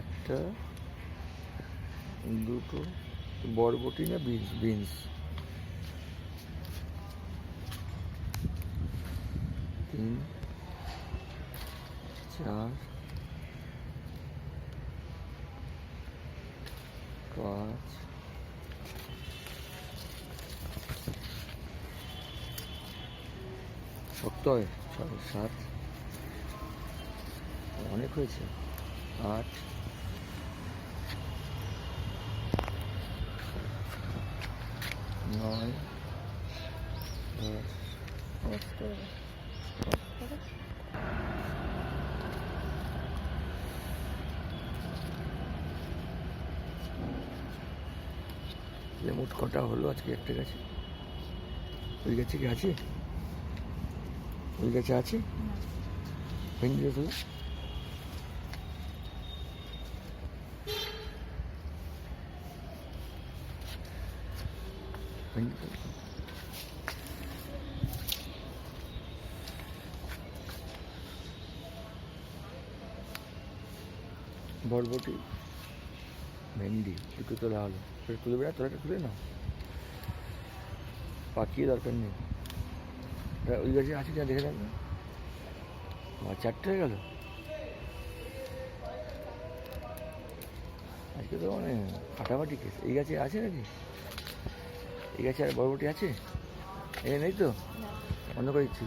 একটা দুটো বরবটি না বিনস বিনস? তিন চার পাঁচ হয় ছয় সাত অনেক হয়েছে। আট। নয়। মোট কটা হলো? আজকে একটা গাছে। ওই গাছে কি? আছে? ওই গাছে আছে? ভেঙে বরবটি, ভেন্ডি দুটো তোলা হলো তুলে বেড়া তোলাটা তুলে নাও। পাকিয়ে দরকার নেই। ওই গাছে আছে যা, দেখে রাখবে। বা চারটে হয়ে গেল। আজকে তো মানে ফাটাফাটি কেস এই গাছে আছে নাকি? এই আছে আর বরবটি আছে? এই নেই তো? অন্য করে দিচ্ছি।